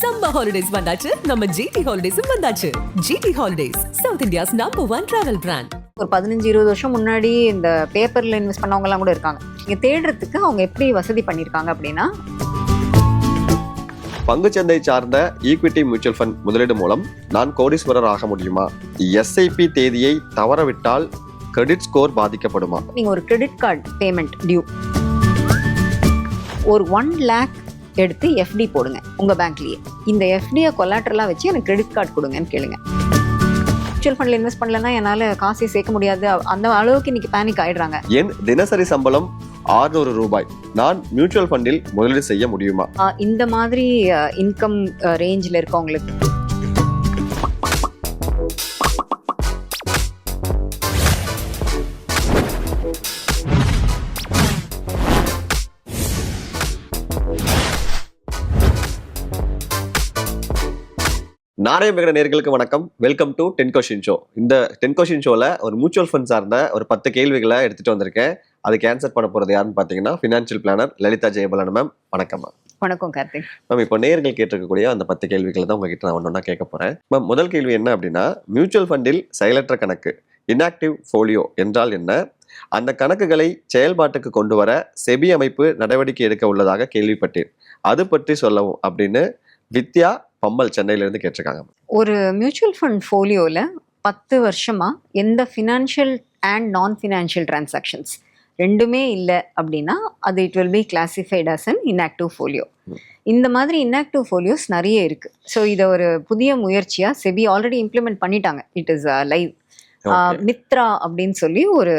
Summer holidays வந்தாச்சு. நம்ம GT ஹாலிடேஸும் வந்தாச்சு. GT holidays south India's number one travel brand ஒரு பதினஞ்சு இருபது வருஷம் முன்னாடி இந்த பேப்பர்ல இன்வெஸ்ட் பண்ணவங்கலாம் கூட இருக்காங்க. நீங்க தேடுறதுக்கு அவங்க எப்படி வசதி பண்ணியிருக்காங்க அப்படின்னா பங்குச்சந்தை சார்ந்த ஈக்விட்டி மியூச்சுவல் ஃபண்ட் முதலீடு மூலம் நான் கோடீஸ்வரர் ஆக முடியுமா? எஸ்ஐபி தேதியை தவறவிட்டால் கிரெடிட் ஸ்கோர் பாதிக்கப்படுமா? நீங்க ஒரு கிரெடிட் கார்டு பேமெண்ட் டியூ ஒரு ஒன் லேக் எடுத்து எஃப்டி போடுங்க உங்க பேங்க்லயே இந்த எஃப்டியை கொலாட்டரலா வச்சு எனக்கு கிரெடிட் கார்டு கொடுங்கன்னு கேளுங்க. மியூச்சுவல் ஃபண்ட்ல இன்வெஸ்ட் பண்ணலன்னா என்னால காசே சேர்க்க முடியாது. அந்த அளவுக்கு இன்னைக்கு பேனிக் ஆயிடுறாங்க. என் தினசரி சம்பளம் 600 ரூபாய். நான் மியூச்சுவல் ஃபண்டில் முதலீடு செய்ய முடியுமா? இந்த மாதிரி இன்கம் ரேஞ்சில் இருக்கவங்களுக்கு. நாணயம் விகட நேர்களுக்கு வணக்கம். Welcome to ten question show இந்த டென் கொஷின் ஷோல ஒரு மியூச்சுவல் ஃபண்ட் சார்ந்த ஒரு பத்து கேள்விகளை எடுத்துட்டு வந்திருக்கேன். அதுக்கு ஆன்சர் பண்ண போறது யாருன்னு பாத்தீங்கன்னா financial planner Lalitha Jayabalan ma'am வணக்கம் மேம் வணக்கம் கார்த்திக். மேம் இப்போ நேர்கள் கேட்டிருக்கக்கூடிய அந்த பத்து கேள்விகளை தான் உங்ககிட்ட நான் ஒன்றா கேட்க போறேன். மேம் முதல் கேள்வி என்ன அப்படின்னா மியூச்சுவல் ஃபண்டில் செயலற்ற கணக்கு இன்ஆக்டிவ் ஃபோலியோ என்றால் என்ன? அந்த கணக்குகளை செயல்பாட்டுக்கு கொண்டு வர செபி அமைப்பு நடவடிக்கை எடுக்க உள்ளதாக கேள்விப்பட்டேன். அது பற்றி சொல்லவும் அப்படின்னு வித்யா பம்மல் சென்னையில இருந்து கேட்டிருக்காங்க. ஒரு மியூச்சுவல் ஃபண்ட் ஃபோலியோவில் பத்து வருஷமா எந்த financial and non financial transactions ரெண்டுமே இல்லை அப்படின்னா அது it will be classified as an inactive folio இந்த மாதிரி இன்ஆக்டிவ் ஃபோலியோஸ் நிறைய இருக்கு. ஸோ இதை ஒரு புதிய முயற்சியாக செபி ஆல்ரெடி இம்ப்ளிமெண்ட் பண்ணிட்டாங்க. It is live. மித்ரா அப்படின்னு சொல்லி ஒரு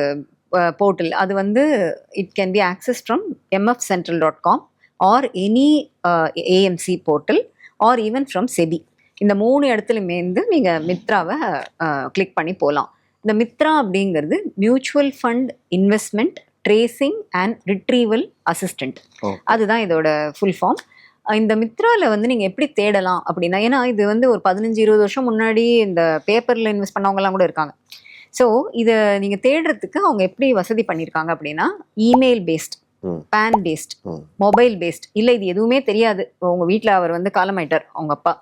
போர்ட்டல் அது வந்து it can be access from MF central dot com or any AMC portal or even from SEBI இந்த மூணு இடத்துலையுமே இருந்து நீங்கள் மித்ராவை கிளிக் பண்ணி போகலாம் இந்த மித்ரா அப்படிங்கிறது mutual fund investment tracing and retrieval assistant Okay. அதுதான் இதோட ஃபுல் ஃபார்ம் இந்த மித்ரால வந்து நீங்கள் எப்படி தேடலாம் அப்படின்னா ஏன்னா இது வந்து ஒரு பதினஞ்சு இருபது வருஷம் முன்னாடி இந்த பேப்பரில் இன்வெஸ்ட் பண்ணவங்கலாம் கூட இருக்காங்க. ஸோ இதை நீங்கள் தேடுறதுக்கு அவங்க எப்படி வசதி பண்ணியிருக்காங்க அப்படின்னா email based. PAN based. Mobile based இல்லை இது எதுவுமே தெரியாது. உங்கள் வீட்டில் அவர் வந்து காலமாயிட்டார் அவங்க அப்பா.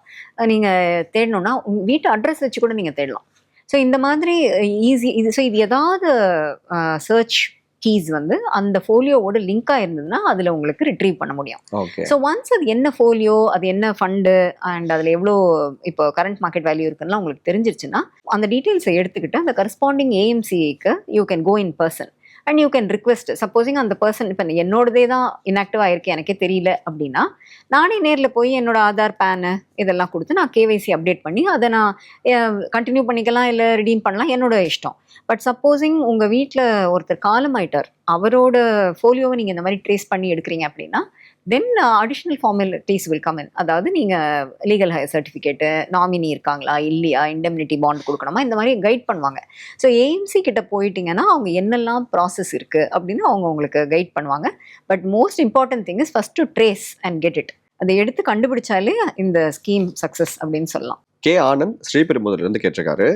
நீங்கள் தேடணும்னா உங்கள் வீட்டு அட்ரஸ் வச்சு கூட நீங்கள் தேடலாம். ஸோ இந்த மாதிரி ஈஸி இது ஸோ இது ஏதாவது சர்ச் கீஸ் வந்து அந்த ஃபோலியோவோட லிங்காக இருந்ததுன்னா அதில் உங்களுக்கு ரிட்ரீவ் பண்ண முடியும். ஸோ ஒன்ஸ் அது என்ன ஃபோலியோ அது என்ன ஃபண்டு அண்ட் அதில் எவ்வளோ இப்போ கரண்ட் மார்க்கெட் வேல்யூ இருக்குன்னா உங்களுக்கு தெரிஞ்சிருச்சுன்னா அந்த டீட்டெயில்ஸை எடுத்துக்கிட்டு அந்த corresponding ஏஎம்சிக்கு you can go in person and you can request supposing அந்த பர்சன் இப்போ என்னோடதே தான் இன்ஆக்டிவ் ஆயிருக்கு எனக்கே தெரியல அப்படின்னா நானே நேரில் போய் என்னோட ஆதார் பேனு இதெல்லாம் கொடுத்து நான் கேவைசி அப்டேட் பண்ணி அதை நான் கண்டினியூ பண்ணிக்கலாம் இல்லை ரிடீம் பண்ணலாம் என்னோட இஷ்டம். பட் சப்போஸிங் உங்கள் வீட்டில் ஒருத்தர் காலம் ஆயிட்டார் அவரோட ஃபோலியோவை நீங்கள் இந்த மாதிரி ட்ரேஸ் பண்ணி எடுக்கிறீங்க அப்படின்னா then additional formalities will come in அதாவது நீங்கள் லீகல் ஹையர் சர்டிஃபிகேட்டு நாமினி இருக்காங்களா இல்லையா இண்டெம்னிட்டி பாண்ட் கொடுக்கணுமா இந்த மாதிரி கைட் பண்ணுவாங்க. ஸோ ஏஎம்சி கிட்ட போயிட்டீங்கன்னா அவங்க என்னெல்லாம் ப்ராசஸ் இருக்குது அப்படின்னு அவங்க உங்களுக்கு கைட் பண்ணுவாங்க. But most important thing is first to trace and get it அதை எடுத்து கண்டுபிடிச்சாலே இந்த ஸ்கீம் சக்ஸஸ் அப்படின்னு சொல்லலாம். கே ஆனந்த் ஸ்ரீபெரும்புதூர்லேருந்து கேட்டிருக்காரு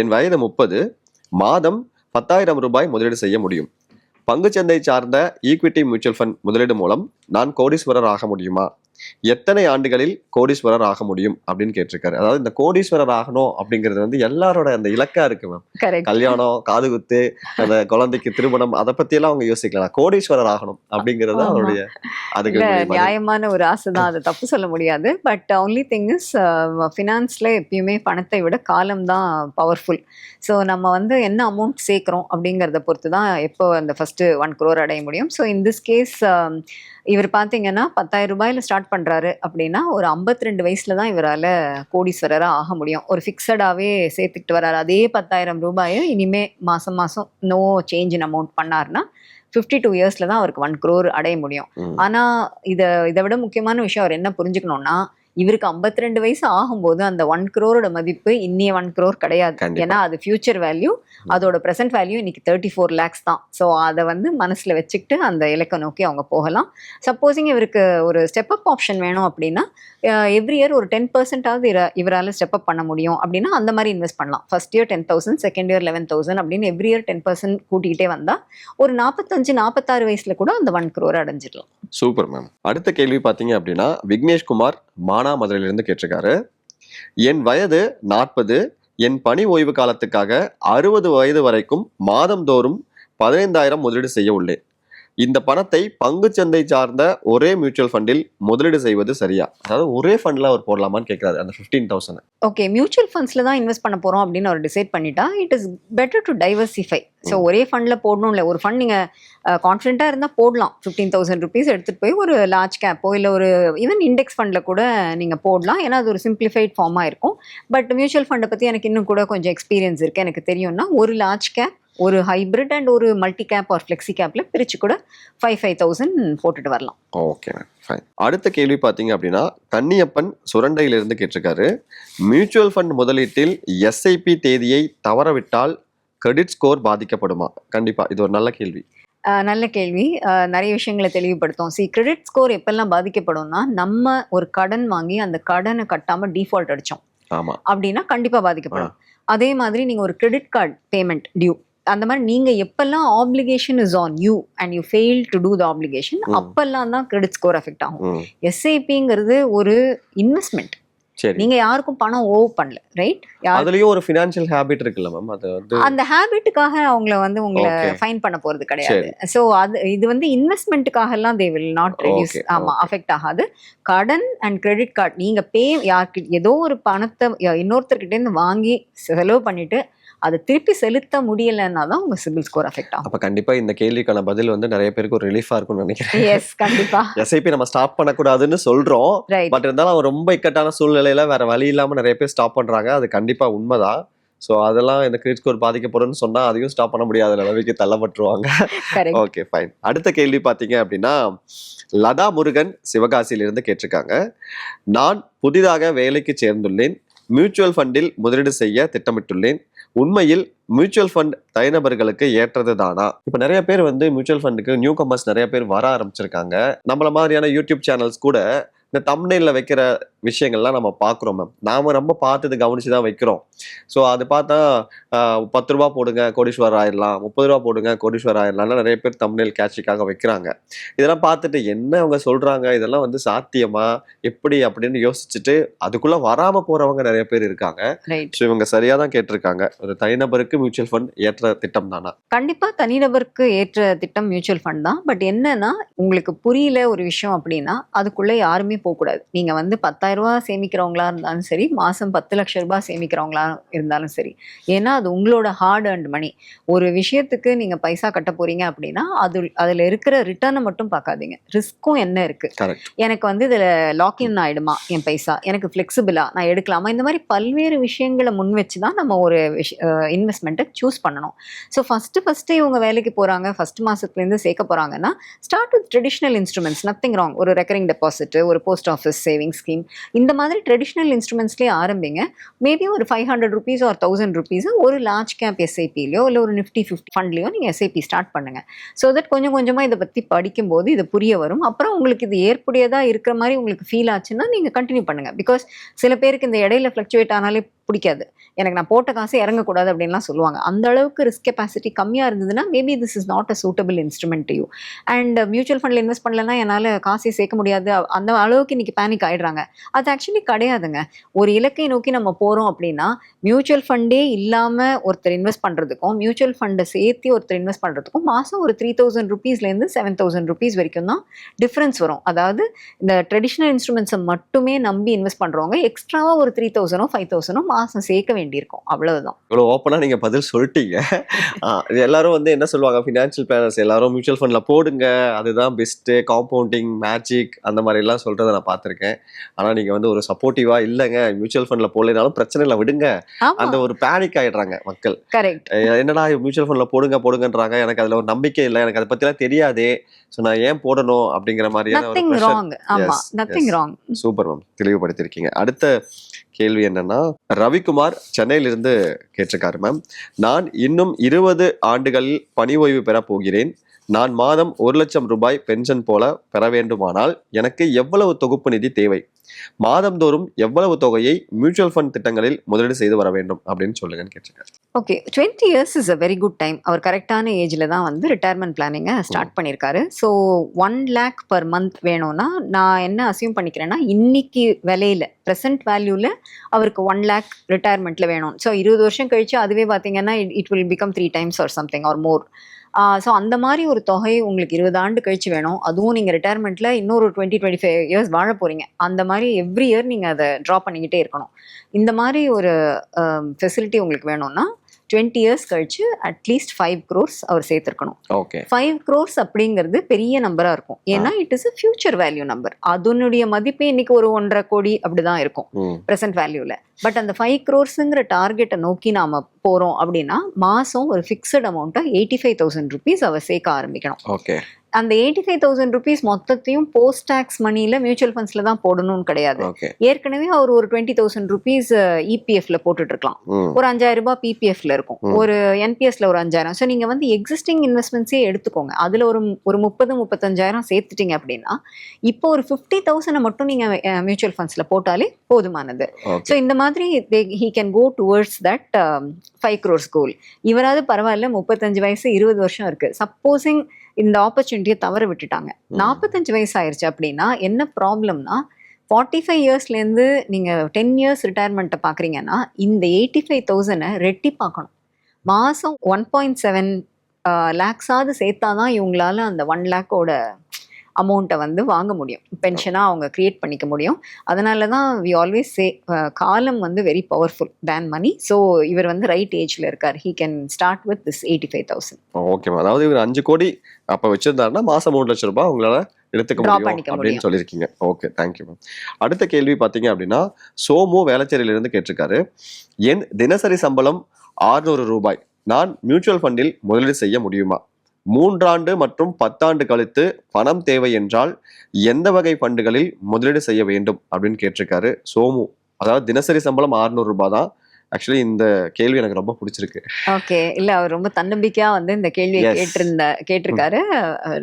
என் வயது முப்பது மாதம் பத்தாயிரம் ரூபாய் முதலீடு செய்ய முடியும். பங்குச்சந்தை சார்ந்த ஈக்விட்டி மியூச்சுவல் ஃபண்ட் முதலீடு மூலம் நான் கோடீஸ்வரர் ஆக முடியுமா? எத்தனை ஆண்டுகளில் கோடீஸ்வரர் ஆக முடியும் அப்படின்னு கேட்டிருக்காரு. அதாவது இந்த கோடீஸ்வரர் ஆகணும் அப்படிங்கிறது வந்து எல்லாரோட அந்த இலக்கா இருக்கு மேம் கல்யாணம் காது குத்து அந்த குழந்தைக்கு திருமணம் அதை பத்தி எல்லாம் அவங்க யோசிக்கலாம் கோடீஸ்வரர் ஆகணும் அப்படிங்கிறது. அவருடைய அதுக்கு. நியாயமான ஒரு ஆசை தான். அதை தப்பு சொல்ல முடியாது. பட் ஒன்லி திங் இஸ் ஃபினான்ஸில் எப்பயுமே பணத்தை விட காலம் தான் பவர்ஃபுல் ஸோ நம்ம வந்து என்ன அமௌண்ட் சேர்க்குறோம் அப்படிங்கிறத பொறுத்து தான் எப்போ அந்த ஃபஸ்ட்டு ஒன் க்ரோர் அடைய முடியும். ஸோ இன் திஸ் கேஸ் இவர் பார்த்தீங்கன்னா பத்தாயிரம் ரூபாயில் ஸ்டார்ட் பண்ணுறாரு அப்படின்னா ஒரு 52 ரெண்டு வயசில் தான் இவரால் கோடீஸ்வரராக ஆக முடியும். ஒரு ஃபிக்ஸடாகவே சேர்த்துக்கிட்டு வர்றாரு. அதே பத்தாயிரம் ரூபாயை இனிமே மாதம் மாதம் நோ சேஞ்ச் இன் அமௌண்ட் பண்ணாருன்னா ஃபிஃப்டி டூ இயர்ஸில் தான் அவருக்கு ஒன் க்ரோர் அடைய முடியும். ம். ஆனா இத இதை விட முக்கியமான விஷயம் அவர் என்ன புரிஞ்சுக்கணும்னா இவருக்கு 52 ரெண்டு வயசு ஆகும்போது அந்த ஒன் crore மதிப்பு இன்னிய ஒன் crore கிடையாது. ஏன்னா அது ஃபியூச்சர் வேல்யூ அதோட ப்ரெசென்ட் வேல்யூ இன்னைக்கு தேர்ட்டி ஃபோர் லேக்ஸ் தான். ஸோ அதை வந்து மனசுல வச்சுக்கிட்டு அந்த இலக்கை நோக்கி அவங்க போகலாம். சப்போஸிங் இவருக்கு ஒரு ஸ்டெப் அப் ஆப்ஷன் வேணும் அப்படின்னா எவ்ரி இயர் ஒரு டென் பர்சன்டாவது இவரால் ஸ்டெப் அப் பண்ண முடியும். அப்படின்னா அந்த மாதிரி இன்வெஸ்ட் பண்ணலாம். First year ten thousand second year eleven thousand அப்படின்னு எவ்ரி இயர் டென் பர்சன்ட் கூட்டிகிட்டே வந்தா ஒரு நாற்பத்தஞ்சு நாற்பத்தாறு வயசுல கூட அந்த ஒன் crore அடைஞ்சிடலாம். Super ma'am. அடுத்த கேள்வி பார்த்தீங்க அப்படின்னா விக்னேஷ் குமார் மானாமதுரையிலிருந்து கேட்டிருக்காரு. என் வயது நாற்பது என் பணி ஓய்வு காலத்துக்காக அறுபது வயது வரைக்கும் மாதந்தோறும் பதினைந்தாயிரம் முதலீடு செய்ய உள்ளேன். இந்த பணத்தை பங்குச்சந்தை சார்ந்த ஒரே மியூச்சுவல் ஃபண்டில் முதலீடு செய்வது சரியா? அதாவது ஒரே ஃபண்ட்ல அவர் போடலாமான்னு கேட்கிறாரு அந்த ஃபிஃப்டீன் தௌசண்ட் ஓகே மியூச்சுவல் ஃபண்ட்ஸில் தான் இன்வெஸ்ட் பண்ண போகிறோம் அப்படின்னு அவர் டிசைட் பண்ணிட்டா it is better to diversify so ஒரே ஃபண்டில் போடணும் இல்லை ஒரு ஃபண்ட் நீங்கள் கான்ஃபிடென்ட்டாக இருந்தால் போடலாம். ஃபிஃப்டீன் தௌசண்ட் ருபீஸ் எடுத்துகிட்டு போய் ஒரு லார்ஜ் கேப்போ இல்லை ஒரு ஈவன் இண்டெக்ஸ் ஃபண்டில் கூட நீங்கள் போடலாம். ஏன்னா அது ஒரு சிம்பிளிஃபைட் ஃபார்மாக இருக்கும். பட் மியூச்சுவல் ஃபண்டை பற்றி எனக்கு இன்னும் கூட கொஞ்சம் எக்ஸ்பீரியன்ஸ் இருக்குது எனக்கு தெரியும்னா ஒரு லார்ஜ் கேப் ஒரு ஹைப்ரிட் அண்ட் ஒரு மல்டி கேப் ஆர் ஃப்ளெக்ஸி கேப்பில் பிரித்து கூட ஃபைவ் ஃபைவ் தௌசண்ட் போட்டுட்டு வரலாம். ஓகே ஃபைன் அடுத்த கேள்வி பார்த்தீங்க அப்படின்னா கன்னியப்பன் சுரண்டையிலிருந்து கேட்டிருக்காரு. மியூச்சுவல் ஃபண்ட் முதலீட்டில் எஸ்ஐபி தேதியை தவறவிட்டால் கிரெடிட் ஸ்கோர் பாதிக்கப்படுமா? கண்டிப்பா இது ஒரு நல்ல கேள்வி. நல்ல கேள்வி. நிறைய விஷயங்களை தெளிவுபடுத்தும் சி கிரெடிட் ஸ்கோர் எப்பெல்லாம் பாதிக்கப்படும்னா நம்ம ஒரு கடன் வாங்கி அந்த கடனை கட்டாமல் டிஃபால்ட் அடித்தோம் அப்படின்னா கண்டிப்பாக பாதிக்கப்படும். அதே மாதிரி நீங்கள் ஒரு கிரெடிட் கார்டு பேமெண்ட் டியூ அந்த மாதிரி நீங்கள் எப்பெல்லாம் application is on you and you fail to do the application. அப்பெல்லாம் தான் கிரெடிட் ஸ்கோர் அஃபெக்ட் ஆகும். எஸ்ஐபிங்கிறது ஒரு இன்வெஸ்ட்மெண்ட் சரி. நீங்க யாருக்கும் பணம் ஓவ் பண்ணல ரைட் அதுலயும் ஒரு ஃபினான்ஷியல் ஹேபிட் இருக்குல்ல மேம் அது வந்து அந்த ஹேபிட்டுக்காக அவங்கள வந்து உங்களை. ஃபைன் பண்ண போறது கிடையாது. சோ அது இது வந்து இன்வெஸ்ட்மெண்ட்டுக்காக எல்லாம் தே வில் நாட் ரெடியூஸ் ஆமா. அஃபெக்ட் ஆகாது. கடன் அண்ட் கிரெடிட் கார்டு நீங்க பே யாருக்கு ஏதோ ஒரு பணத்தை இன்னொருத்தர்கிட்ட இருந்து வாங்கி செலவு பண்ணிட்டு அதை திருப்பி செலுத்த முடியலன்னா தான் உங்க சிபில் ஸ்கோர் அஃபெக்ட் ஆகும். அப்ப கண்டிப்பா இந்த கேள்விக்கான பதில் வந்து நிறைய பேருக்கு ஒரு ரிலீஃபா இருக்கும்னு நினைக்கிறேன். எஸ் கண்டிப்பா. எஸ்ஐபி நம்ம ஸ்டாப் பண்ணக்கூடாதுன்னு சொல்றோம். ரைட் பட் இருந்தாலும் ரொம்ப இக்கட்டான சூழ்நிலையில வேற வழி இல்லாம நிறைய பேர் ஸ்டாப் பண்றாங்க. அது கண்டிப்பா உண்மைதான். ஸோ அதெல்லாம் இந்த கிரெடிட் ஸ்கோர் பாதிக்கப்படும்னு சொன்னா அதையும் ஸ்டாப் பண்ண முடியாத. நிலைமைக்கு தள்ளப்பட்டுருவாங்க. ஓகே ஃபைன் அடுத்த கேள்வி பார்த்தீங்க அப்படின்னா லதா முருகன் சிவகாசியிலிருந்து கேட்டிருக்காங்க. நான் புதிதாக வேலைக்கு சேர்ந்துள்ளேன். மியூச்சுவல் ஃபண்டில் முதலீடு செய்ய திட்டமிட்டுள்ளேன். உண்மையில் மியூச்சுவல் ஃபண்ட் தனிநபர்களுக்கு ஏற்றது தானா? இப்போ நிறைய பேர் வந்து மியூச்சுவல் ஃபண்டுக்கு நியூ கமர்ஸ் நிறைய பேர் வர ஆரம்பிச்சிருக்காங்க. நம்மள மாதிரியான யூடியூப் சேனல்ஸ் கூட இந்த தம்னையில் வைக்கிற விஷயங்கள்லாம் நம்ம பார்க்குறோம் மேம் நாம ரொம்ப பார்த்து கவனிச்சு தான் வைக்கிறோம். ஸோ அது பார்த்தா பத்து ரூபா போடுங்க கோடீஸ்வரர் ஆயிடலாம் முப்பது ரூபா போடுங்க கோடீஸ்வரர் ஆயிடலாம்னு நிறைய பேர் தம்னைல் கேட்சிக்காக வைக்கிறாங்க. இதெல்லாம் பார்த்துட்டு என்ன அவங்க சொல்றாங்க? இதெல்லாம் வந்து சாத்தியமா? எப்படி? அப்படின்னு யோசிச்சுட்டு அதுக்குள்ள வராம போறவங்க நிறைய பேர் இருக்காங்க. ஸோ இவங்க சரியா தான் கேட்டிருக்காங்க. ஒரு தனிநபருக்கு மியூச்சுவல் ஃபண்ட் ஏற்ற திட்டம் தானா? கண்டிப்பா தனிநபருக்கு ஏற்ற திட்டம் மியூச்சுவல் ஃபண்ட் தான். பட் என்னன்னா உங்களுக்கு புரியல ஒரு விஷயம் அப்படின்னா அதுக்குள்ள யாருமே போகக்கூடாது. நீங்க வந்து பத்தாயிரம் ரூபாய் சேமிக்கிறவங்களா இருந்தாலும் சரி மாசம் பத்து லட்சம் ரூபாய் சேமிக்கிறவங்களா இருந்தாலும் சரி. ஏன்னா அது உங்களோட ஹார்ட் அண்ட் மணி ஒரு விஷயத்துக்கு நீங்க பைசா கட்ட போறீங்க அப்படின்னா அது அதுல இருக்கிற ரிட்டர்னை மட்டும் பார்க்காதீங்க. ரிஸ்க்கும் என்ன இருக்கு? கரெக்ட் எனக்கு வந்து இதில் லாக்இன் ஆயிடுமா என் பைசா? எனக்கு ஃப்ளெக்சிபிளா நான் எடுக்கலாமா? இந்த மாதிரி பல்வேறு விஷயங்களை முன் வச்சு தான் நம்ம ஒரு இன்வெஸ்ட்மெண்ட்டை சூஸ் பண்ணணும். ஸோ ஃபஸ்ட்டு ஃபஸ்ட்டு இவங்க வேலைக்கு போகிறாங்க ஃபஸ்ட் மாதத்துலேருந்து சேர்க்க போகிறாங்கன்னா start with traditional instruments nothing wrong ஒரு ரெக்கரிங் டெபாசிட் ஒரு போஸ்ட் ஆஃபீஸ் சேவிங் ஸ்கீம் இந்த மாதிரி ட்ரெடிஷ்னல் இன்ஸ்ட்ருமெண்ட்ஸ்லேயே ஆரம்பிங்க. மேபி ஒரு five hundred rupees or thousand rupees ஒரு லார்ஜ் கேப் எஸ்ஐபிலையோ இல்லை ஒரு நிஃப்டி ஃபிஃப்டி ஃபண்ட்லையோ நீங்கள் எஸ்ஐபி ஸ்டார்ட் பண்ணுங்க. ஸோ தட் கொஞ்சம் கொஞ்சமாக இதை பற்றி படிக்கும்போது இது புரிய வரும். அப்புறம் உங்களுக்கு இது ஏற்புடையதாக இருக்கிற மாதிரி உங்களுக்கு ஃபீல் ஆச்சுன்னா நீங்கள் கண்டினியூ பண்ணுங்கள் பிகாஸ் சில பேருக்கு இந்த இடையில ஃப்ளக்சுவேட் ஆனாலே பிடிக்காது. எனக்கு நான் போட்ட காசு இறங்கக்கூடாது அப்படின்லாம் சொல்லுவாங்க. அந்த அளவுக்கு ரிஸ்க் கெப்பாசிட்டி கம்மியாக இருந்ததுன்னா maybe this is not a suitable instrument you and mutual ஃபண்டில் இன்வெஸ்ட் பண்ணலன்னா என்னால் காசே சேர்க்க முடியாது. அந்த அந்த அளவுக்கு இன்னைக்கு பேனிக் ஆயிடுறாங்க. அது ஆக்சுவலி கிடையாதுங்க. ஒரு இலக்கை நோக்கி நம்ம போகிறோம் அப்படின்னா மியூச்சுவல் ஃபண்டே இல்லாமல் ஒருத்தர் இன்வெஸ்ட் பண்ணுறதுக்கும் மியூச்சுவல் ஃபண்டை சேர்த்து ஒருத்தர் இன்வெஸ்ட் பண்ணுறதுக்கும் மாதம் ஒரு த்ரீ தௌசண்ட் ருபீஸ்லேருந்து செவன் தௌசண்ட் ருபீஸ் வரைக்கும் தான் டிஃப்ரென்ஸ் வரும். அதாவது இந்த ட்ரெடிஷ்னல் இன்ஸ்ட்ருமெண்ட்ஸை மட்டுமே நம்பி இன்வெஸ்ட் பண்ணுறவங்க எக்ஸ்ட்ராவாக ஒரு த்ரீ தௌசண்டோ ஃபைவ் தௌசண்டோ மாதம் சேர்க்க வேண்டியிருக்கும். அவ்வளவுதான். இவ்வளோ ஓப்பனா நீங்க பதில் சொல்லிட்டீங்க. எல்லாரும் வந்து என்ன சொல்லுவாங்க? ஃபினான்ஷியல் பிளானர்ஸ் எல்லாரும் மியூச்சுவல் ஃபண்ட்ல போடுங்க. அதுதான் பெஸ்ட்டு காம்பவுண்டிங் மேஜிக் அந்த மாதிரி எல்லாம் சொல்றதை நான் பார்த்திருக்கேன். ஆனா நீங்க வந்து ஒரு சப்போர்ட்டிவா இல்லைங்க. மியூச்சுவல் ஃபண்ட்ல போடலைனாலும் பிரச்சனை இல்லை விடுங்க. அந்த ஒரு பேனிக் ஆயிடுறாங்க மக்கள். கரெக்ட் என்னடா மியூச்சுவல் ஃபண்ட்ல போடுங்க போடுங்கன்றாங்க. எனக்கு அதுல ஒரு நம்பிக்கை இல்லை. எனக்கு அதை பத்திலாம் தெரியாதே. ஸோ நான் ஏன் போடணும் அப்படிங்கிற மாதிரியான சூப்பர் மேம் தெளிவுபடுத்தியிருக்கீங்க. அடுத்த கேள்வி என்னன்னா ரவிக்குமார் சென்னையிலிருந்து கேட்டிருக்காரு மேம் நான் இன்னும் இருபது ஆண்டுகளில் பணி ஓய்வு பெற போகிறேன். நான் மாதம் ஒரு லட்சம் ரூபாய் பென்ஷன் போல பெற வேண்டுமானால் எனக்கு எவ்வளவு தொகுப்பு நிதி தேவை? மாதந்தோறும் எவ்வளவு தொகையை மியூச்சுவல் ஃபண்ட் திட்டங்களில் முதலீடு செய்து வர வேண்டும் அப்படின்னு சொல்லுங்கன்னு கேட்டிருக்காரு. Okay twenty years is a very good time அவர் கரெக்டான ஏஜில் தான் வந்து ரிட்டையர்மெண்ட் பிளானிங்கை ஸ்டார்ட் பண்ணியிருக்காரு so one lakh per month வேணும்னா நான் என்ன அசியூம் பண்ணிக்கிறேன்னா இன்னைக்கு விலையில ப்ரெசென்ட் வேல்யூவில் அவருக்கு ஒன் லேக் ரிட்டையர்மெண்ட்டில் வேணும். ஸோ இருபது வருஷம் கழிச்சு அதுவே பார்த்தீங்கன்னா it will become three times or something or more so அந்த மாதிரி ஒரு தொகை உங்களுக்கு இருபது ஆண்டு கழிச்சு வேணும். அதுவும் நீங்கள் ரிட்டையர்மெண்ட்டில் இன்னொரு டுவெண்ட்டி டுவெண்ட்டி ஃபைவ் இயர்ஸ் வாழ போகிறீங்க அந்த மாதிரி எவ்ரி இயர் நீங்கள் அதை ட்ரா பண்ணிக்கிட்டே இருக்கணும். இந்த மாதிரி ஒரு ஃபெசிலிட்டி உங்களுக்கு வேணும்னா டுவெண்ட்டி இயர்ஸ் கழிச்சு அட்லீஸ்ட் ஃபைவ் க்ரோர்ஸ் அவர் சேர்த்துருக்கணும். ஓகே ஃபைவ் க்ரோர்ஸ் அப்படிங்கிறது பெரிய நம்பராக இருக்கும். ஏன்னா it is future value number அதனுடைய மதிப்பே இன்னைக்கு ஒரு ஒன்றரை கோடி அப்படிதான் இருக்கும் ப்ரெசென்ட் வேல்யூவில் பட் அந்த ஃபைவ் க்ரோர்ஸுங்கிற டார்கெட்டை நோக்கி நாம் போகிறோம் அப்படின்னா மாதம் ஒரு ஃபிக்ஸட் அமௌண்ட்டை எயிட்டி ஃபைவ் தௌசண்ட் ருபீஸ் அவர் சேர்க்க ஆரம்பிக்கணும். ஓகே அந்த எயிட்டி ஃபைவ் தௌசண்ட் ருபீஸ் மொத்தத்தையும் போஸ்ட் டேக்ஸ் மணியில் மியூச்சுவல் ஃபண்ட்ஸில் தான் போடணும்னு கிடையாது. ஏற்கனவே அவர் ஒரு டுவெண்ட்டி தௌசண்ட் ருபீஸ் இபிஎஃப்ல போட்டுட்டு இருக்கலாம் ஒரு அஞ்சாயிரம் ரூபாய் பிபிஎஃப்ல இருக்கும். ஒரு என்பிஎஸ்ல ஒரு அஞ்சாயிரம். ஸோ நீங்க வந்து எக்ஸிஸ்டிங் இன்வெஸ்ட்மெண்ட்ஸே எடுத்துக்கோங்க. அதுல ஒரு ஒரு முப்பது முப்பத்தஞ்சாயிரம் சேர்த்துட்டீங்க அப்படின்னா இப்போ ஒரு ஃபிஃப்டி தௌசண்ட் மட்டும் நீங்க மியூச்சுவல் ஃபண்ட்ஸ்ல போட்டாலே போதுமானது. ஸோ இந்த மாதிரி he can go towards that five crores goal இவராது பரவாயில்ல முப்பத்தஞ்சு வயசு இருபது வருஷம் இருக்கு. சப்போஸிங் இந்த ஆப்பர்ச்சுனிட்டியை தவற விட்டுட்டாங்க. நாற்பத்தஞ்சு வயசு ஆயிருச்சு அப்படின்னா என்ன ப்ராப்ளம்னா ஃபார்ட்டி ஃபைவ் இயர்ஸ்லேருந்து நீங்கள் டென் இயர்ஸ் ரிட்டையர்மெண்ட்டை பார்க்குறீங்கன்னா இந்த எயிட்டி ஃபைவ் தௌசண்டை ரெட்டி பார்க்கணும். மாதம் ஒன் பாயிண்ட் செவன் லேக்ஸாவது சேர்த்தா தான் இவங்களால அந்த ஒன் லேக்கோட அமௌண்ட்டை வந்து வாங்க முடியும். பென்ஷனாக அவங்க க்ரியேட் பண்ணிக்க முடியும். அதனால தான் வி ஆல்வேஸ் சே காலம் வந்து very powerful than money so இவர் வந்து ரைட் ஏஜில் இருக்கார். He can start with this eighty five thousand okay அதாவது இவர் அஞ்சு கோடி அப்ப வச்சிருந்தாருன்னா மாசம் மூணு லட்சம் ரூபாய் உங்களால எடுத்துக்க முடியும் அப்படின்னு. சொல்லியிருக்கீங்க. ஓகே தேங்க்யூ மேம் அடுத்த கேள்வி பாத்தீங்க அப்படின்னா சோமு வேளச்சேரியில இருந்து கேட்டிருக்காரு. என் தினசரி சம்பளம் 600 ரூபாய். நான் மியூச்சுவல் ஃபண்டில் முதலீடு செய்ய முடியுமா? மூன்றாண்டு மற்றும் பத்தாண்டு கழித்து பணம் தேவை என்றால் எந்த வகை ஃபண்டுகளில் முதலீடு செய்ய வேண்டும் அப்படின்னு கேட்டிருக்காரு. சோமு அதாவது தினசரி சம்பளம் 600 ரூபாய் தான். ஆக்சுவலி இந்த கேள்வி எனக்கு ரொம்ப பிடிச்சிருக்கு. ஓகே. இல்ல அவர் ரொம்ப தன்னம்பிக்கையா வந்து இந்த கேள்வியை. கேட்டிருந்த கேட்டிருக்காரு.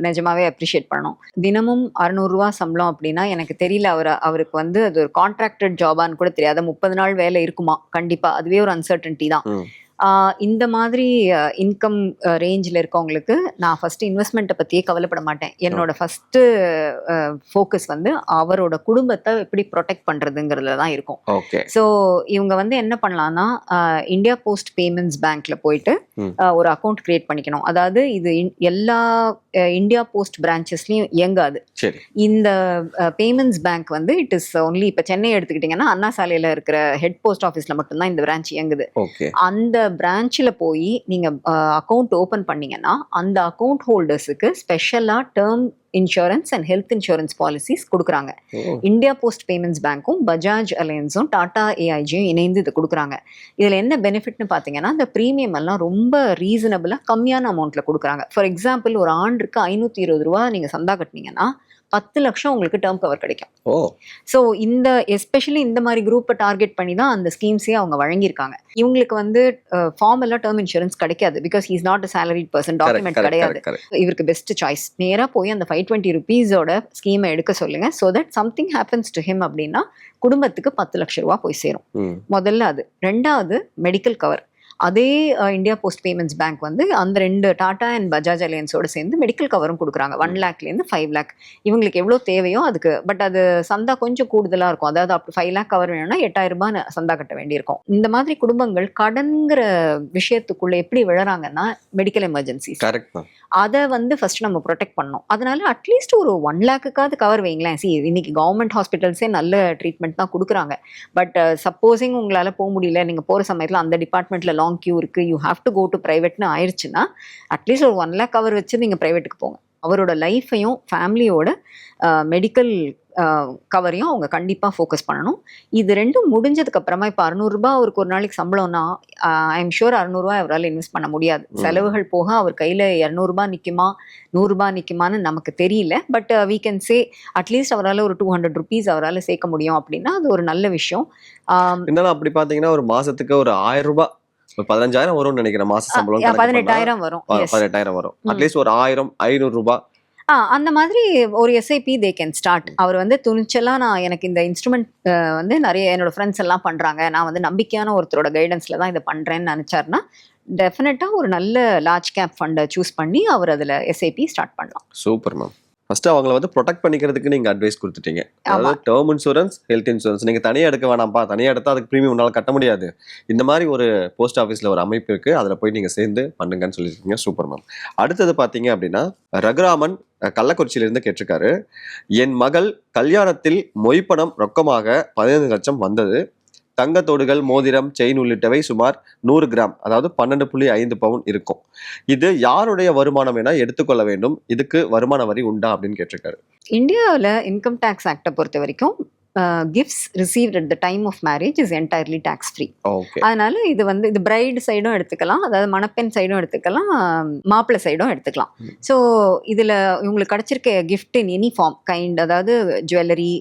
நிஜமாவே அப்ரிஷியேட் பண்ணோம். தினமும் 600 ரூபா சம்பளம் அப்படின்னா எனக்கு தெரியல அவர் அவருக்கு வந்து அது ஒரு கான்ட்ராக்டட் ஜாபான்னு கூட தெரியாது. முப்பது நாள் வேலை இருக்குமா? கண்டிப்பா. அதுவே ஒரு அன்சர்டன்டி தான். இந்த மாதிரி இன்கம் ரேஞ்சில் இருக்கவங்களுக்கு நான் ஃபர்ஸ்ட் இன்வெஸ்ட்மெண்ட்டை பற்றியே கவலைப்பட மாட்டேன். என்னோட ஃபர்ஸ்ட் ஃபோக்கஸ் வந்து அவரோட குடும்பத்தை எப்படி ப்ரொடெக்ட் பண்ணுறதுங்கிறதுல தான் இருக்கும். ஓகே ஸோ இவங்க வந்து என்ன பண்ணலாம்னா ஆஹ், இந்தியா போஸ்ட் பேமெண்ட்ஸ் பேங்க்ல போயிட்டு ஒரு அக்கௌண்ட் கிரியேட் பண்ணிக்கணும். அதாவது இது எல்லா இந்தியா போஸ்ட் பிரான்ச்சஸ்லயும் இயங்காது. இந்த பேமெண்ட்ஸ் பேங்க் வந்து இட் இஸ் ஒன்லி இப்போ சென்னை எடுத்துக்கிட்டிங்கன்னா அண்ணா சாலையில் இருக்கிற ஹெட் போஸ்ட் ஆஃபீஸில் மட்டும்தான் இந்த பிரான்ச் இயங்குது. அந்த பிரான்ச்சில் போய் நீங்கள் அக்கௌண்ட் ஓப்பன் பண்ணீங்கன்னா அந்த அக்கௌண்ட் ஹோல்டர்ஸுக்கு ஸ்பெஷலாக term insurance and health insurance policies கொடுக்குறாங்க. இந்தியா போஸ்ட் பேமெண்ட்ஸ் பேங்க்கும் பஜாஜ் அலையன்ஸும் டாடா ஏஐஜியும் இணைந்து இது கொடுக்குறாங்க. இதில் என்ன பெனிஃபிட்னு பார்த்தீங்கன்னா இந்த ப்ரீமியம் எல்லாம் ரொம்ப ரீசனபிளாக கம்மியான அமௌண்ட்டில் கொடுக்குறாங்க. ஃபார் எக்ஸாம்பிள் ஒரு ஆண்டுக்கு ஐநூற்றி இருபது ரூபா நீங்கள் சந்தா கட்டினீங்கன்னா பத்து லட்சம் உங்களுக்கு டேர்ம் கவர் கிடைக்கும். ஓ. ஸோ இந்த எஸ்பெஷலி இந்த மாதிரி குரூப்பை டார்கெட் பண்ணி தான் அந்த ஸ்கீம்ஸே அவங்க வழங்கியிருக்காங்க. இவங்களுக்கு வந்து ஃபார்மலாக டேர்ம் இன்சூரன்ஸ் கிடைக்காது. Because is not a salaried person document கிடையாது. இவருக்கு பெஸ்ட் சாய்ஸ் நேராக போய் அந்த ஃபைவ் டுவெண்ட்டி ருபீஸோட ஸ்கீமை எடுக்க சொல்லுங்க. So that something happens to him அப்படின்னா குடும்பத்துக்கு பத்து லட்ச ரூபா போய் சேரும். முதல்ல அது. ரெண்டாவது மெடிக்கல் கவர் அதே இந்தியா போஸ்ட் பேமெண்ட்ஸ் பேங்க் வந்து அந்த ரெண்டு டாடா அண்ட் பஜாஜ் அலையன்ஸோட சேர்ந்து மெடிக்கல் கவரும் கொடுக்குறாங்க. ஒன் லேக்லேருந்து ஃபைவ் லேக். இவங்களுக்கு எவ்வளோ தேவையோ அதுக்கு. பட் அது சந்தா கொஞ்சம் கூடுதலாக இருக்கும். அதாவது அப்படி ஃபைவ் லேக் கவர் வேணும்னா எட்டாயிரம் ரூபாய் சந்தா கட்ட வேண்டியிருக்கும். இந்த மாதிரி குடும்பங்கள் கடன்கிற விஷயத்துக்குள்ள எப்படி விழறாங்கன்னா மெடிக்கல் தான். அதை வந்து ஃபர்ஸ்ட் நம்ம ப்ரொடெக்ட் பண்ணோம் அதனால அட்லீஸ்ட் ஒரு ஒன் லேக்குக்காவது கவர் வைங்களேன். சி இன்னைக்கு கவர்மெண்ட் ஹாஸ்பிட்டல்ஸே நல்ல ட்ரீட்மெண்ட் தான் கொடுக்குறாங்க. பட் சப்போஸிங் உங்களால் போக முடியல நீங்கள் போகிற சமயத்தில் அந்த டிபார்ட்மெண்ட்டில் லாங் கியூ இருக்குது you have to go to ப்ரைவேட்னு ஆயிடுச்சுன்னா அட்லீஸ்ட் ஒரு ஒன் லேக் கவர் வச்சு நீங்கள் ப்ரைவேட்டுக்கு போங்க. அவரோட லைஃப்பையும் ஃபேமிலியோட மெடிக்கல் கவரையும் அவங்க கண்டிப்பாக ஃபோக்கஸ் பண்ணணும். இது ரெண்டும் முடிஞ்சதுக்கு அப்புறமா இப்போ அறுநூறுபா அவருக்கு ஒரு நாளைக்கு சம்பளம்னா ஐ எம் ஷூர் அறுநூறுவா அவரால் இன்வெஸ்ட் பண்ண முடியாது. செலவுகள் போக அவர் கையில் இரநூறுபா நிற்குமா நூறுரூபா நிற்குமான்னு நமக்கு தெரியல. But we can say at least அவரால் ஒரு டூ ஹண்ட்ரட் ருபீஸ் அவரால் சேர்க்க முடியும் அப்படின்னா அது ஒரு நல்ல விஷயம். இருந்தாலும் அப்படி பாத்தீங்கன்னா ஒரு மாசத்துக்கு ஒரு ஆயிரம் ரூபாய் பதினஞ்சாயிரம் வரும்னு நினைக்கிறேன் மாச சம்பளம் பதினெட்டாயிரம் வரும். பதினெட்டாயிரம் வரும். அட்லீஸ்ட் ஒரு ஆயிரம் ஐநூறு ரூபாய் ஆ அந்த மாதிரி ஒரு எஸ்ஐபி தே கேன் ஸ்டார்ட் அவர் வந்து துணிச்சலாக நான் எனக்கு இந்த இன்ஸ்ட்ருமெண்ட் வந்து நிறைய என்னோட ஃப்ரெண்ட்ஸ் எல்லாம் பண்ணுறாங்க நான் வந்து நம்பிக்கையான ஒருத்தரோட கைடன்ஸில் தான் இதை பண்ணுறேன்னு நினச்சாருன்னா டெஃபினட்டாக ஒரு நல்ல லார்ஜ் கேப் ஃபண்டை சூஸ் பண்ணி அவர் அதில் எஸ்ஐபி ஸ்டார்ட் பண்ணலாம். சூப்பர் மேம் ஃபர்ஸ்ட் அவங்கள வந்து ப்ரொடெக்ட் பண்ணிக்கிறதுக்கு நீங்க அட்வைஸ் கொடுத்துட்டீங்க. அதாவது டேர்ம் இன்சூரன்ஸ் ஹெல்த் இன்சூரன்ஸ் நீங்க தனியா எடுக்க வேணாம்ப்பா தனியா எடுத்தா அதுக்கு ப்ரீமியம் உன்னால கட்ட முடியாது. இந்த மாதிரி ஒரு போஸ்ட் ஆஃபீஸ்ல ஒரு அமைப்பு இருக்கு. அதுல போய் நீங்க சேர்ந்து பண்ணுங்கன்னு சொல்லியிருக்கீங்க. சூப்பர் மேம் அடுத்தது பாத்தீங்க அப்படின்னா ரகுராமன் அஹ், கள்ளக்குறிச்சியில இருந்து கேட்டிருக்காரு. என் மகள் கல்யாணத்தில் மொய்ப்பணம் ரொக்கமாக பதினைந்து லட்சம் வந்தது. தங்கத்தோடுகள் மோதிரம் செயின் உள்ளிட்டவை சுமார் நூறு கிராம் அதாவது பன்னெண்டு புள்ளி ஐந்து பவுன் இருக்கும். இது யாருடைய வருமானம் என எடுத்துக்கொள்ள வேண்டும்? இதுக்கு வருமான வரி உண்டா அப்படின்னு கேட்டிருக்காரு. இந்தியாவில் இன்கம் டேக்ஸ் ஆக்டை பொறுத்த வரைக்கும் gifts received at the time of marriage is entirely tax free அதனால இது வந்து இது பிரைடு சைடும் எடுத்துக்கலாம் அதாவது மணப்பெண் சைடும் எடுத்துக்கலாம் மாப்பிள்ளை சைடும் எடுத்துக்கலாம். ஸோ இதில் இவங்களுக்கு கிடைச்சிருக்க gift in any form kind அதாவது ஜுவல்லரி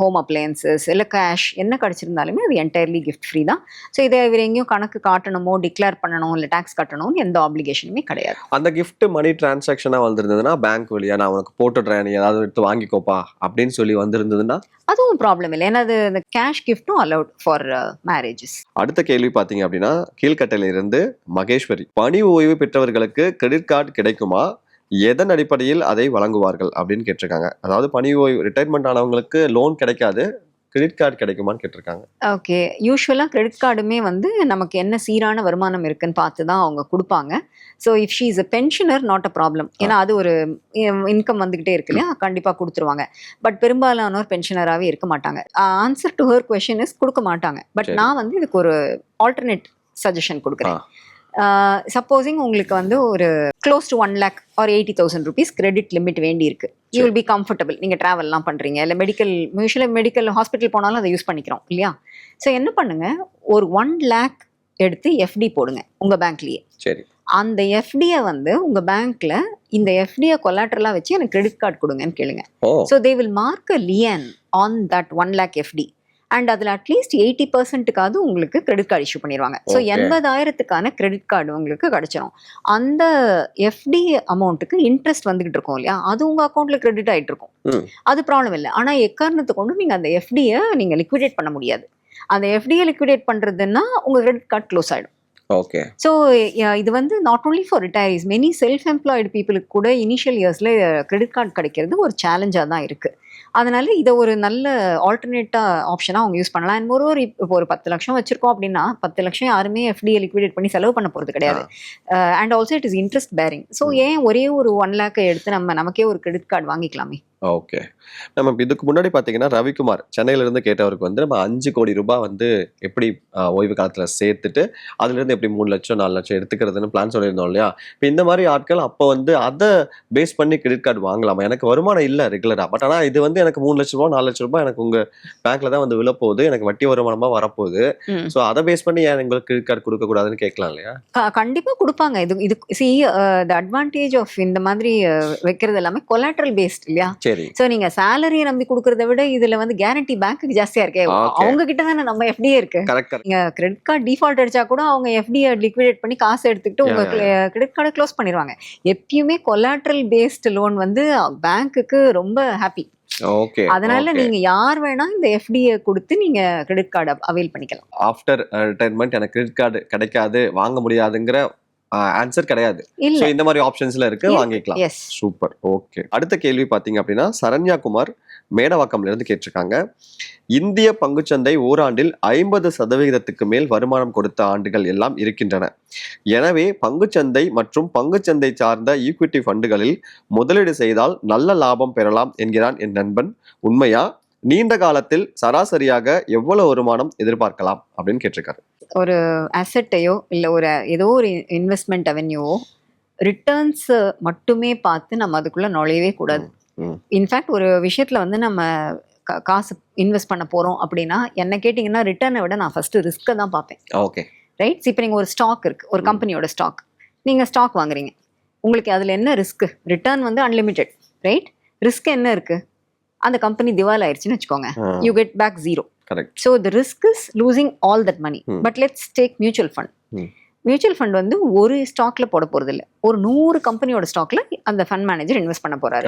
ஹோம் அப்ளையன்சஸ் இல்லை கேஷ் என்ன கிடைச்சிருந்தாலுமே அது என்டையர்லி கிஃப்ட் ஃப்ரீ தான். ஸோ இதை இவர் எங்கேயும் கணக்கு காட்டணுமோ டிக்ளேர் பண்ணணும் இல்லை டேக்ஸ் கட்டணும்னு எந்த ஆப்ளிகேஷனுமே கிடையாது. அந்த gift மணி டிரான்சாக்ஷனா வந்திருந்ததுன்னா பேங்க் வழியா நான் உனக்கு போட்டுடுறேன் நீ ஏதாவது எடுத்து வாங்கிக்கோப்பா அப்படின்னு சொல்லி வந்திருந்ததுன்னா? அதுவும் ப்ராப்ளம் இல்லை. ஏன்னா அது இந்த கேஷ் கிஃப்ட்டும் அலவுட் ஃபார் மேரேஜஸ் அடுத்த கேள்வி பார்த்தீங்க அப்படின்னா கீழ்கட்டையில இருந்து மகேஸ்வரி. பணி ஓய்வு பெற்றவர்களுக்கு கிரெடிட் கார்டு கிடைக்குமா? எதன் அடிப்படையில் அதை வழங்குவார்கள்? அப்படின்னு கேட்டிருக்காங்க. அதாவது பணி ஓய்வு ரிட்டையர்மெண்ட் ஆனவங்களுக்கு லோன் கிடைக்காது. கிரெடிட் கார்டு கிடைக்குமான்னு கேட்டிருக்காங்க. ஓகே யூஸ்வலாக கிரெடிட் கார்டுமே வந்து நமக்கு என்ன சீரான வருமானம் இருக்குன்னு பார்த்து தான் அவங்க கொடுப்பாங்க. So if she is a pensioner not a problem ஏன்னா அது ஒரு இன்கம் வந்துக்கிட்டே இருக்கு இல்லையா? கண்டிப்பாக கொடுத்துருவாங்க. பட் பெரும்பாலானோர் பென்ஷனராகவே இருக்க மாட்டாங்க. Answer to her question is கொடுக்க மாட்டாங்க. பட். நான் வந்து இதுக்கு ஒரு ஆல்டர்னேட் சஜஷன் கொடுக்குறேன். சப்போஸிங் உங்களுக்கு வந்து ஒரு close to one lakh or eighty thousand rupees credit limit வேண்டி இருக்கு யூ வில் பி கம்ஃபர்டபுள் நீங்கள் ட்ராவல்லாம் பண்ணுறீங்க இல்லை மெடிக்கல் யூஸ்வலாக மெடிக்கல் ஹாஸ்பிட்டல் போனாலும் அதை யூஸ் பண்ணிக்கிறோம் இல்லையா? ஸோ என்ன பண்ணுங்க? ஒரு ஒன் லேக் எடுத்து எஃப்டி போடுங்க உங்கள் பேங்க்லேயே சரி. அந்த எஃப்டியை வந்து உங்கள் பேங்க்கில் இந்த எஃப்டியை கொலாட்ரலாக வச்சு எனக்கு கிரெடிட் கார்டு கொடுங்கன்னு கேளுங்க. So they will mark a lien on that one lakh FD and அதில் அட்லீஸ்ட் எயிட்டி பர்சன்ட்டுக்காவது உங்களுக்கு கிரெடிட் கார்டு இஷ்யூ பண்ணிடுவாங்க ஸோ. எண்பதாயிரத்துக்கான கிரெடிட் கார்டு உங்களுக்கு கிடைச்சிரும். அந்த எஃப்டி அமௌண்ட்டுக்கு இன்ட்ரெஸ்ட் வந்துகிட்டு இருக்கும் இல்லையா? அது உங்கள் அக்கௌண்ட்டில் கிரெடிட் ஆகிட்டு இருக்கும். அது ப்ராப்ளம் இல்லை. ஆனால் எக்காரணத்தை கொண்டு நீங்கள் அந்த எஃப்டியை நீங்கள் லிக்விடேட் பண்ண முடியாது. அந்த எஃப்டியை லிக்விடேட் பண்ணுறதுன்னா உங்கள் கிரெடிட் கார்டு க்ளோஸ் ஆகிடும் ஓகே. ஸோ இது வந்து not only for retirees many self employed பீப்புளுக்கு கூட இனிஷியல் இயர்ஸில் கிரெடிட் கார்டு கிடைக்கிறது ஒரு சேலஞ்சாக தான் இருக்குது அதனால இதை ஒரு நல்ல ஆல்டர்னேட்டாக ஆப்ஷனாக அவங்க யூஸ் பண்ணலாம். அண்ட் ஒரு இப்போ ஒரு பத்து லட்சம் வச்சிருக்கோம் அப்படின்னா பத்து லட்சம் யாருமே எஃப்டியை லிக்விடேட் பண்ணி செலவு பண்ண போகிறது கிடையாது. And also it is interest bearing so ஏன் ஒரே ஒரு ஒன் லேக்கை எடுத்து நம்ம நமக்கே ஒரு கிரெடிட் கார்டு வாங்கிக்கலாமே? ஓகே நம்ம இப்ப இதுக்கு முன்னாடி பாத்தீங்கன்னா ரவிக்குமார் சென்னையில இருந்து கேட்டவருக்கு வந்து நம்ம அஞ்சு கோடி ரூபாய் வந்து எப்படி ஆஹ், ஓய்வு காலத்துல சேர்த்துட்டு அதுல இருந்து எப்படி மூணு லட்சம் நாலு லட்சம் எடுத்துக்கிறதுன்னு பிளான் சொல்லியிருந்தோம் இல்லையா? இப்போ இந்த மாதிரி ஆட்கள் அப்போ வந்து அதை பேஸ் பண்ணி கிரெடிட் கார்டு வாங்கலாமா? எனக்கு வருமானம் இல்லை ரெகுலரா பட் ஆனா இது வந்து எனக்கு மூணு லட்ச ரூபாய் நாலு லட்ச ரூபாய் எனக்கு உங்க பேங்க்ல தான் வந்து விழப்போகுது. எனக்கு வட்டி வருமானமா வரப்போகுது. ம். ஸோ அதை பேஸ் பண்ணி ஏன் உங்களுக்கு கிரெடிட் கார்டு கொடுக்க கூடாதுன்னு கேட்கலாம் இல்லையா? க- கண்டிப்பா கொடுப்பாங்க. இது இது சி த அட்வான்டேஜ் ஆஃப் இந்த மாதிரி uh, வைக்கிறது எல்லாமே கொலாட்ரல் பேஸ்ட் இல்லையா? சரி ஸோ நீங்க சேலரியை நம்பி கொடுக்கறத விட இதுல வந்து கேரண்டி பேங்க்குக்கு ஜாஸ்தியா இருக்கே. அவங்க கிட்ட தானே நம்ம எஃப்டியே இருக்கு. கரெக்ட் நீங்க கிரெடிட் கார்டு டிஃபால்ட் அடிச்சா கூட அவங்க எஃப்டியை லிக்விடேட் பண்ணி காசு எடுத்துக்கிட்டு உங்க கிரெடிட் கார்டை க்ளோஸ் பண்ணிடுவாங்க எப்பயுமே கொலாட்ரல் பேஸ்ட் லோன் வந்து பேங்க்குக்கு ரொம்ப ஹாப்பி ஓகே அதனால நீங்க யார் வேணா இந்த எஃப்டியை கொடுத்து நீங்க கிரெடிட் கார்டு அவைல் பண்ணிக்கலாம். ஆஃப்டர் ரிட்டைர்மெண்ட் எனக்கு கிரெடிட் கார்டு கிடைக்காது வாங்க முடியாதுங்கிற ஆன்சர் கிடையாது. ஸோ இந்த மாதிரி ஆப்ஷன்ஸ்ல இருக்கு. வாங்கிக்கலாம். சூப்பர் ஓகே அடுத்த கேள்வி பாத்தீங்க அப்படின்னா சரண்யா குமார் மேடவாக்கம்ல இருந்து கேட்டிருக்காங்க. இந்திய பங்குச்சந்தை ஓராண்டில் ஐம்பது சதவிகிதத்துக்கு மேல் வருமானம் கொடுத்த ஆண்டுகள் எல்லாம் இருக்கின்றன. எனவே பங்குச்சந்தை மற்றும் பங்குச்சந்தை சார்ந்த ஈக்விட்டி ஃபண்டுகளில் முதலீடு செய்தால் நல்ல லாபம் பெறலாம் என்கிறான் என் நண்பன். உண்மையா? நீண்ட காலத்தில் சராசரியாக எவ்வளவு வருமானம் எதிர்பார்க்கலாம் அப்படின்னு கேட்டிருக்காரு. ஒரு அசட்டையோ இல்லை ஒரு ஏதோ ஒரு இன்வெஸ்ட்மெண்ட் அவென்யூவோ ரிட்டர்ன்ஸ் மட்டுமே பார்த்து நம்ம அதுக்குள்ள நுழையவே கூடாது. இன்ஃபேக்ட் ஒரு விஷயத்துல வந்து நம்ம காசு இன்வெஸ்ட் பண்ண போறோம் அப்படின்னா என்ன கேட்டிங்கன்னா ரிட்டர்னை விட நான் ஃபர்ஸ்ட் ரிஸ்க்கை தான் பார்ப்பேன். ஓகே. ரைட் இப்போ நீங்கள் ஒரு ஸ்டாக் இருக்கு ஒரு. கம்பெனியோட ஸ்டாக் நீங்கள் ஸ்டாக் வாங்குறீங்க. உங்களுக்கு அதில் என்ன ரிஸ்க் ரிட்டர்ன் வந்து அன்லிமிட்டெட் ரைட் ரிஸ்க் என்ன இருக்கு? அந்த கம்பெனி திவால் ஆயிடுச்சுன்னு வச்சுக்கோங்க. You get back zero correct so the risk is losing all that money. But let's take mutual fund. Mutual fund வந்து ஒரு ஸ்டாக்ல போட போறது இல்ல ஒரு நூறு கம்பெனியோட ஸ்டாக்ல அந்த ஃபண்ட் மேனேஜர் இன்வெஸ்ட் பண்ண போறாரு.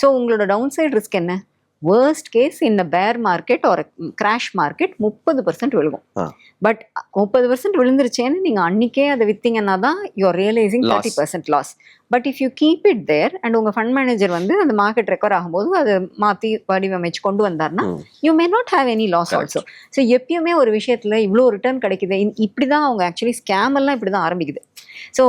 ஸோ உங்களோட டவுன் சைடு ரிஸ்க் என்ன? வேர்ஸ்ட் கேஸ் இந்த பேர் மார்க்கெட் ஒரு கிராஷ் மார்க்கெட் முப்பது பர்சன்ட் விழுகும். பட் முப்பது பர்சன்ட் விழுந்துருச்சேன்னு நீங்க அன்னைக்கே அதை வித்தீங்கன்னா தான் you're realising. Thirty percent loss but if you keep it there and உங்க ஃபண்ட் மேனேஜர் வந்து அந்த மார்க்கெட் ரெக்கவர் ஆகும்போது அதை மாத்தி வடிவமைச்சு கொண்டு வந்தாருன்னா ம். You may not have any loss. Also so எப்பயுமே ஒரு விஷயத்துல இவ்வளோ ரிட்டர்ன் கிடைக்குது இந்- இப்படிதான் அவங்க ஆக்சுவலி ஸ்கேம் எல்லாம் இப்படி தான் ஆரம்பிக்குது ஸோ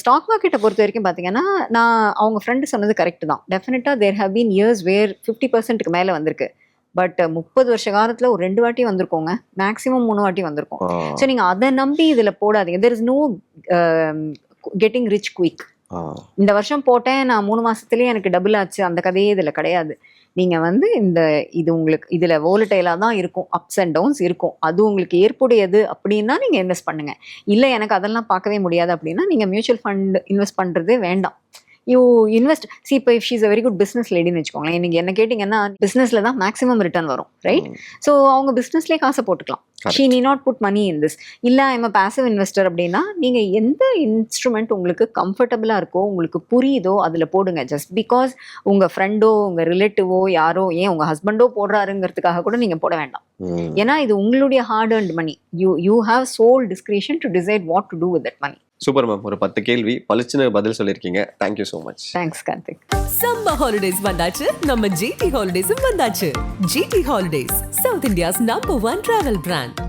ஸ்டாக் மார்க்கெட்டை பொறுத்த வரைக்கும் பார்த்தீங்கன்னா நான் அவங்க ஃப்ரெண்டு சொன்னது கரெக்ட் தான். டெஃபினட்டாக there have been years where fifty பர்சன்ட்டுக்கு மேலே வந்திருக்கு. பட் முப்பது வருஷ காலத்தில் ஒரு ரெண்டு வாட்டி வந்திருக்கோங்க. மேக்ஸிமம் மூணு வாட்டி வந்திருக்கோம். ஸோ நீங்கள் அதை நம்பி இதில் போடாதீங்க. There is no getting rich quick. இந்த வருஷம் போட்டேன் நான் மூணு மாசத்துலயே எனக்கு டபுள் ஆச்சு. அந்த கதையே இதுல கிடையாது. நீங்கள் வந்து இந்த இது உங்களுக்கு இதில் வோலட்டைலா தான் இருக்கும் அப்ஸ் அண்ட் டவுன்ஸ் இருக்கும். அது உங்களுக்கு ஏற்புடையது அப்படின்னா நீங்கள் இன்வெஸ்ட் பண்ணுங்க. இல்லை எனக்கு அதெல்லாம் பார்க்கவே முடியாது அப்படின்னா நீங்கள் மியூச்சுவல் ஃபண்ட் இன்வெஸ்ட் பண்ணுறது வேண்டாம். யூ இன்வெஸ்ட் சி இப்போ if she's a very good business லேடின்னு வச்சுக்கோங்களேன் நீங்க என்ன கேட்டிங்கன்னா பிஸ்னஸ்ல தான் மேக்ஸிமம் ரிட்டர்ன் வரும் ரைட். ஸோ அவங்க பிஸ்னஸ்லேயே காசை போட்டுக்கலாம். She need not put money in this இல்லை ஐம் பாசிவ் இன்வெஸ்டர் அப்படின்னா நீங்கள் எந்த இன்ஸ்ட்ருமெண்ட் உங்களுக்கு கம்ஃபர்டபுளாக இருக்கோ உங்களுக்கு புரியுதோ அதில் போடுங்க. ஜஸ்ட் பிகாஸ் உங்கள் ஃப்ரெண்டோ உங்கள் ரிலேட்டிவோ யாரோ ஏன் உங்கள் ஹஸ்பண்டோ போடுறாருங்கிறதுக்காக கூட நீங்கள் போட வேண்டாம். ஏன்னா இது உங்களுடைய hard and money you you have sole discretion to decide what to do with that money super ma'am ஒரு பத்து கேள்வி பளிச்சுன்னு பதில் சொல்லியிருக்கீங்க. Thank you so much thanks Karthik summer holidays வந்தாச்சு. நம்ம ஜிடி ஹாலிடேஸும் வந்தாச்சு. GT holidays south India's number one travel brand